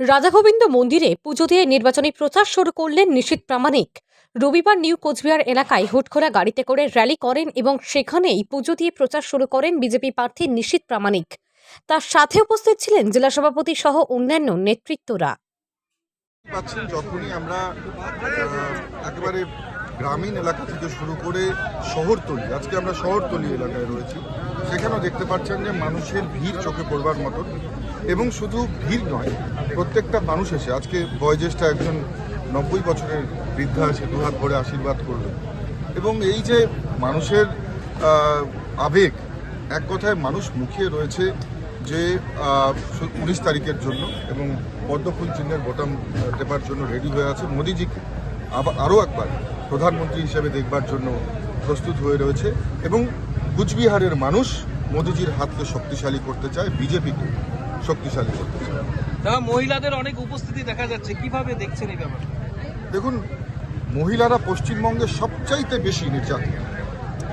রাধাগোবিন্দ মন্দিরে পুজো দিয়ে নির্বাচনী প্রচার শুরু করলেন নিশীত প্রামাণিক। রবিবার নিউ কোচবিহার এলাকায় হুটখোলা গাড়িতে করে র্যালি করেন এবং সেখানেই পুজো দিয়ে প্রচার শুরু করেন বিজেপি প্রার্থী নিশীত প্রামাণিক। তার সাথে উপস্থিত ছিলেন জেলা সভাপতি সহ অন্যান্য নেতৃত্বরা। পাচ্ছেন যখনই আমরা একেবারে গ্রামীণ এলাকা থেকে শুরু করে শহরতলি, আজকে আমরা শহরতলি এলাকায় রয়েছি, সেখানেও দেখতে পাচ্ছেন যে মানুষের ভিড় চোখে পড়বার মতো এবং শুধু ভিড় নয়, প্রত্যেকটা মানুষ এসে, আজকে বয়োজ্যেষ্ঠ একজন নব্বই বছরের বৃদ্ধা এসে দুহাত ভরে আশীর্বাদ করলেন এবং এই যে মানুষের আবেগ, এক কথায় মানুষ মুখিয়ে রয়েছে যে উনিশ তারিখের জন্য এবং পদ্মফুল চিহ্নের বোতাম টেপার জন্য রেডি হয়ে আছে মোদিজিকে। আবার আরও একবার প্রধানমন্ত্রী হিসেবে দেখবার জন্য প্রস্তুত হয়ে রয়েছে এবং কুচবিহারের মানুষ মোদিজির হাতকে শক্তিশালী করতে চায় বিজেপিকে। শক্তিশালী করতে দাদা মহিলাদের অনেক উপস্থিতি দেখা যাচ্ছে। কীভাবে দেখছেন এই ব্যাপার দেখুন মহিলারা পশ্চিমবঙ্গে সবচাইতে বেশি নির্যাতিত।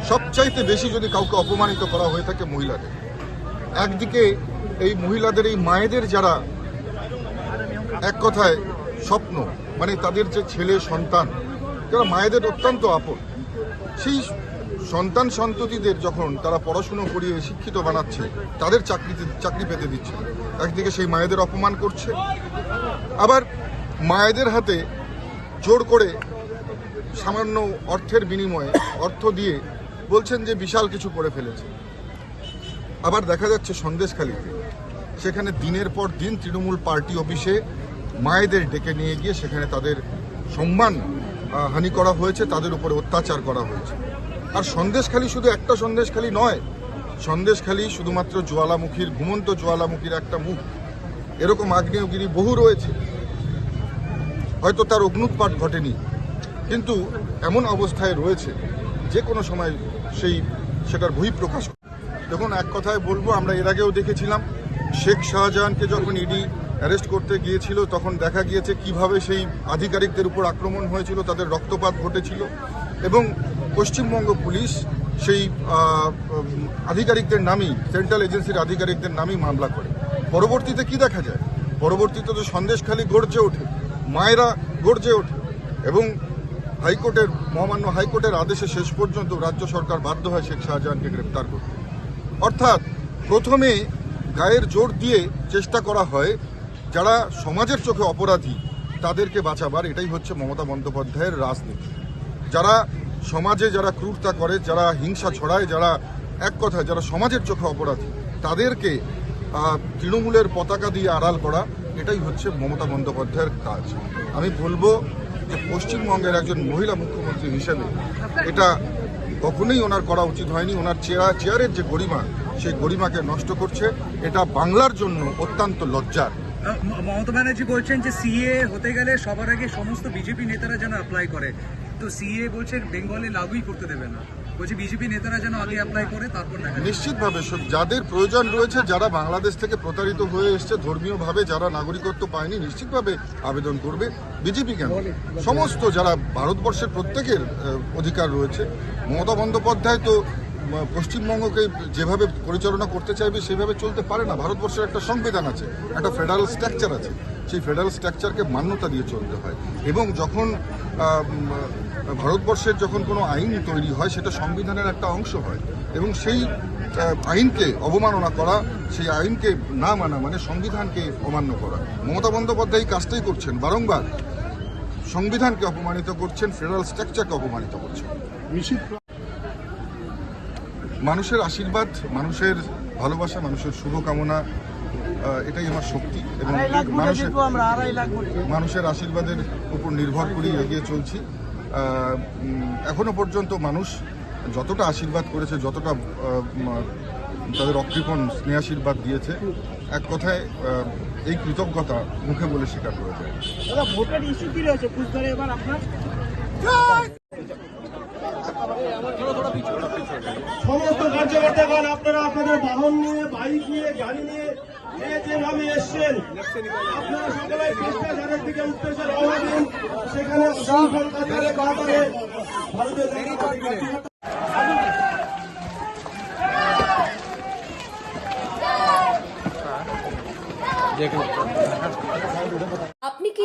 সবচাইতে বেশি যদি কাউকে অপমানিত করা হয়ে থাকে মহিলাদের। একদিকে এই মহিলাদের এই মায়েদের যারা এক কথায় স্বপ্ন মানে তাদের যে ছেলে সন্তান যারা মায়েদের অত্যন্ত আপন সেই সন্তান সন্ততিদের যখন তারা পড়াশুনো করিয়ে শিক্ষিত বানাচ্ছে, তাদের চাকরিতে, চাকরি পেতে দিচ্ছে। একদিকে সেই মায়েদের অপমান করছে, আবার মায়েদের হাতে জোর করে সামান্য অর্থের বিনিময়ে অর্থ দিয়ে বলছেন যে বিশাল কিছু করে ফেলেছে। আবার দেখা যাচ্ছে সন্দেশখালীতে সেখানে দিনের পর দিন তৃণমূল পার্টি অফিসে মায়েদের ডেকে নিয়ে গিয়ে সেখানে তাদের সম্মান হানি করা হয়েছে, তাদের উপরে অত্যাচার করা হয়েছে। আর সন্দেশখালী শুধু একটা সন্দেশখালী নয়, সন্দেশখালী শুধুমাত্র জ্বালামুখীর, ঘুমন্ত জ্বালামুখীর একটা মুখ। এরকম আগ্নেয়গিরি বহু রয়েছে। হয়তো তার অগ্নুৎপাত ঘটেনি, কিন্তু এমন অবস্থায় রয়েছে, যে কোনো সময় সেই সেটার বহিঃপ্রকাশ। দেখুন, এক কথায় বলব, আমরা এর আগেও দেখেছিলাম, শেখ শাহজাহানকে যখন ইডি অ্যারেস্ট করতে গিয়েছিল, তখন দেখা গিয়েছে কীভাবে সেই আধিকারিকদের উপর আক্রমণ হয়েছিল, তাদের রক্তপাত ঘটেছিল। এবং পশ্চিমবঙ্গ পুলিশ সেই আধিকারিকদের নামই, সেন্ট্রাল এজেন্সির আধিকারিকদের নামই মামলা করে। পরবর্তীতে কি দেখা যায়? পরবর্তীতে তো সন্দেশখালী গর্জে ওঠে, মায়েরা গর্জে ওঠে এবং হাইকোর্টের, মহামান্য হাইকোর্টের আদেশে শেষ পর্যন্ত রাজ্য সরকার বাধ্য হয় শেখ শাহজাহানকে গ্রেপ্তার করতে। অর্থাৎ প্রথমে গায়ের জোর দিয়ে চেষ্টা করা হয়, যারা সমাজের চোখে অপরাধী, তাদেরকে বাঁচাবার। এটাই হচ্ছে মমতা বন্দ্যোপাধ্যায়ের রাজনীতি। যারা সমাজে যারা ক্রূরতা করে, যারা হিংসা ছড়ায়, যারা এক কথায় যারা সমাজের চোখে অপরাধী, তাদেরকে তৃণমূলের পতাকা দিয়ে আড়াল করা, এটাই হচ্ছে মমতা বন্দ্যোপাধ্যায়ের কাজ। আমি বলব যে পশ্চিমবঙ্গের একজন মহিলা মুখ্যমন্ত্রী হিসেবে, এটা কখনোই ওনার করা উচিত হয়নি। ওনার চেয়ার চেয়ারের যে গরিমা, সেই গরিমাকে নষ্ট করছে। এটা বাংলার জন্য অত্যন্ত লজ্জার। মমতা ব্যানার্জি বলছেন যে সিএ হতে গেলে সবার আগে সমস্ত বিজেপি নেতারা যেন অ্যাপ্লাই করে। তো সিএ বলছে বেঙ্গলে লাগুই করতে দেবে না। বলছে বিজেপি নেতারা যেন আগে অ্যাপ্লাই করে তারপর নিশ্চিতভাবে যাদের প্রয়োজন রয়েছে যারা বাংলাদেশ থেকে প্রতারিত হয়ে এসছে ধর্মীয়ভাবে যারা নাগরিকত্ব পায়নি নিশ্চিতভাবে আবেদন করবে বিজেপি কেন? সমস্ত যারা ভারতবর্ষের প্রত্যেকের অধিকার রয়েছে মমতা বন্দ্যোপাধ্যায় তো পশ্চিমবঙ্গকে যেভাবে পরিচালনা করতে চাইবে, সেভাবে চলতে পারে না। ভারতবর্ষের একটা সংবিধান আছে, একটা ফেডারেল স্ট্রাকচার আছে। সেই ফেডারেল স্ট্রাকচারকে মান্যতা দিয়ে চলতে হয়। এবং যখন ভারতবর্ষের যখন কোনো আইন তৈরি হয়, সেটা সংবিধানের একটা অংশ হয়। এবং সেই আইনকে অবমাননা করা, সেই আইনকে না মানা মানে সংবিধানকে অমান্য করা। মমতা বন্দ্যোপাধ্যায় এই কাজটাই করছেন। বারংবার সংবিধানকে অপমানিত করছেন, ফেডারেল স্ট্রাকচারকে অপমানিত করছেন। মানুষের আশীর্বাদ মানুষের ভালোবাসা মানুষের শুভকামনা এটাই আমার শক্তি এবং মানুষের মানুষের আশীর্বাদের উপর নির্ভর করে এগিয়ে চলছি। এখনও পর্যন্ত মানুষ যতটা আশীর্বাদ করেছে যতটা তাদের অকৃপণ স্নেহাশীর্বাদ দিয়েছে এক কথায় এই কৃতজ্ঞতা মুখে বলে স্বীকার করে যায় দাদা ভোটের ইস্যু কি রয়েছে কুচবিহারে এবার আপনার সমস্ত কার্যকর্তাগণ, আপনারা আপনাদের বাহন নিয়ে, বাইক নিয়ে, গাড়ি নিয়ে যেভাবে এসছেন, আপনারা সকলে চেষ্টা যাদের দিকে উদ্দেশ্যে রওনা দিন সেখানে কি